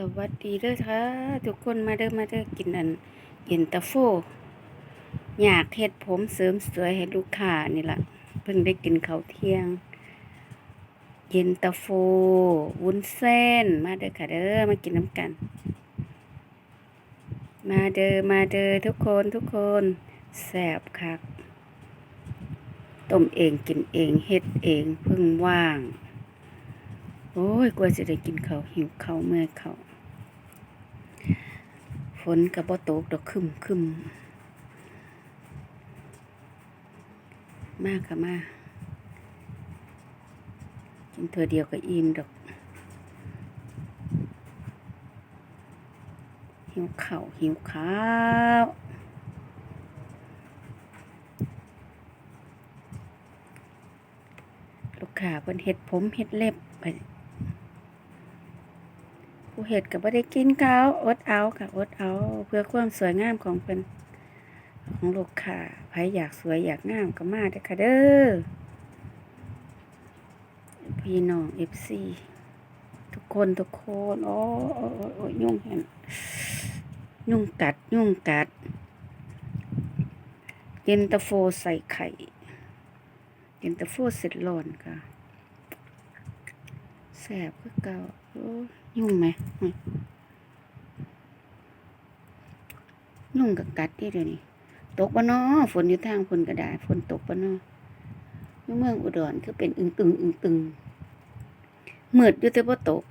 สวัสดีเด้อค่ะ ทุกคนมาเด้อมาเด้อกินอันเย็นตาโฟ อยากเฮ็ดผมเสริมสวยให้ลูกค้านี่ล่ะ เพิ่งได้กินข้าวเที่ยง เย็นตาโฟ วุ้นเส้น มาเด้อค่ะเด้อมากินน้ำกัน มาเด้อมาเด้อทุกคนทุกคนแซ่บคักต้มเองกินเองเฮ็ดเองเพิ่งว่างโอ้ยกว่าจะได้กินเขาหิวเขาเมื่อยข้า นกับบ่ตกดอกคึมคึมมากค่ะมากินเธอเดียวก็อิ่มดอกหิวข้าวหิวข้าวลูกค้าเพิ่นเฮ็ดผมเฮ็ดเล็บไป ผู้เห็ดก็บ่ได้กินข้าวอดเอาค่ะอดเอา เพื่อความสวยงามของเป็นของลูกค้าใครอยากสวยอยากงามก็มาเด้อค่ะเด้อพี่น้อง FC ทุกคนทุกคนโอ้โอ้โอ้โอยุ่งเห็นยุ่งกัดยุ่งกัด เย็นตาโฟใส่ไข่ เย็นตาโฟเสร็จร้อนค่ะแสบก็เก่า ยุ่งไหมอืมยุ่งกับกัดที่เดี๋ยวนี้ตกปะนาะฝนอยู่ทางฝนก็ได้ฝนตกปะนอเมืองอุดรคือเป็นอึงตึงอึงตึงมืดอยู่แต่บ่ตก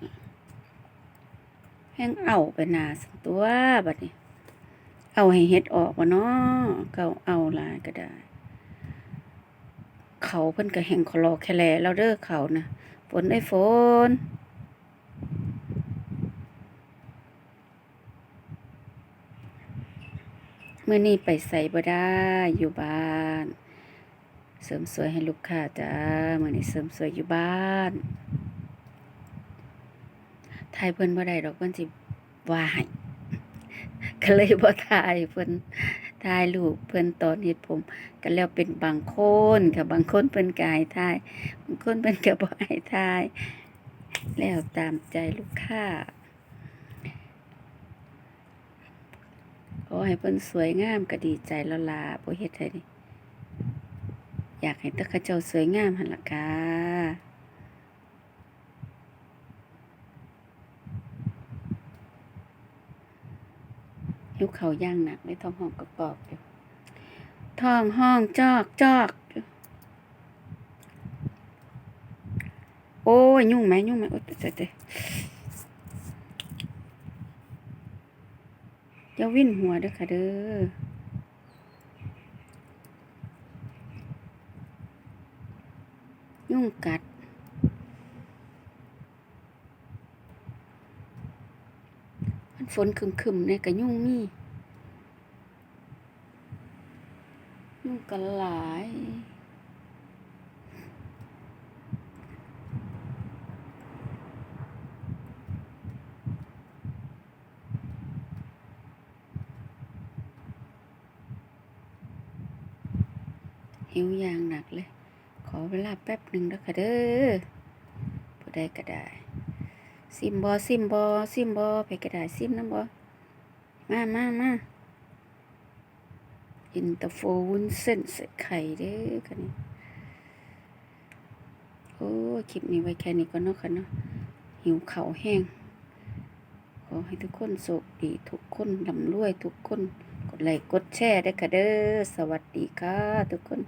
แห้งเอาไปนาสันตัวบัดนี้ เอาให้เฮ็ดออกวะเนาะเก่าเอาลายก็ได้ เขาเพิ่นก็แห่งคลอแคลแล้วเด้อเขานะฝนได้ฝน เมื่อนี้ไปใส่บ่ได้อยู่บ้าน เสริมสวยให้ลูกค้าจ้าเมื่อนี้เสริมสวยอยู่บ้านถ่ายเพิ่นบ่ได้ดอกเพิ่นสิว่าให้ก็เลยบ่ถ่ายเพิ่นถ่ายรูปเพิ่นตอนเฮ็ดผมก็แล้วเป็นบางคนค่ะบางคนเพิ่นก็ให้ถ่ายบางคนเพิ่นก็บ่ให้ถ่าย แล้วตามใจลูกค้า ข อให้เพิ่นสวยงามก็ดีใจล้วล่ะบ่เฮ็ดให้นี่อยากให้ตะเขาเจ้าสวยงามหั่นล่ะค่ะหิวเขาย่างหนักเลยท้องห้องกระปอกอยู่ท้องห้องจอกจอก โอ้ยยุ่งไหมยุ่งไหมโอ้ยเตะเตะวิ่นหัวเด้อค่ะเด้อยุ่งกัด มันฝนคึมๆเนี่ยก็ยุ่งมียุ่งกันหลาย หิวยางหนักเลย ขอเวลาแป๊บหนึ่งแล้วค่ะเด้อผู้ใดก็ได้ซิมบอซิมบอซิมบอไปก็ได้ซิมน้ำบอมามามาอินเตอร์โฟวุ้นเส้นใส่ไข่เด้อค่ะนี่โอ้คลิปนี้ไว้แค่นี้ก็เนาะค่ะเนาะหิวเข่าแห้ง ขอให้ทุกคนโชคดี ทุกคนร่ำรวย ทุกคน กดไลค์กดแชร์ได้ค่ะเด้อ สวัสดีค่ะ ทุกคน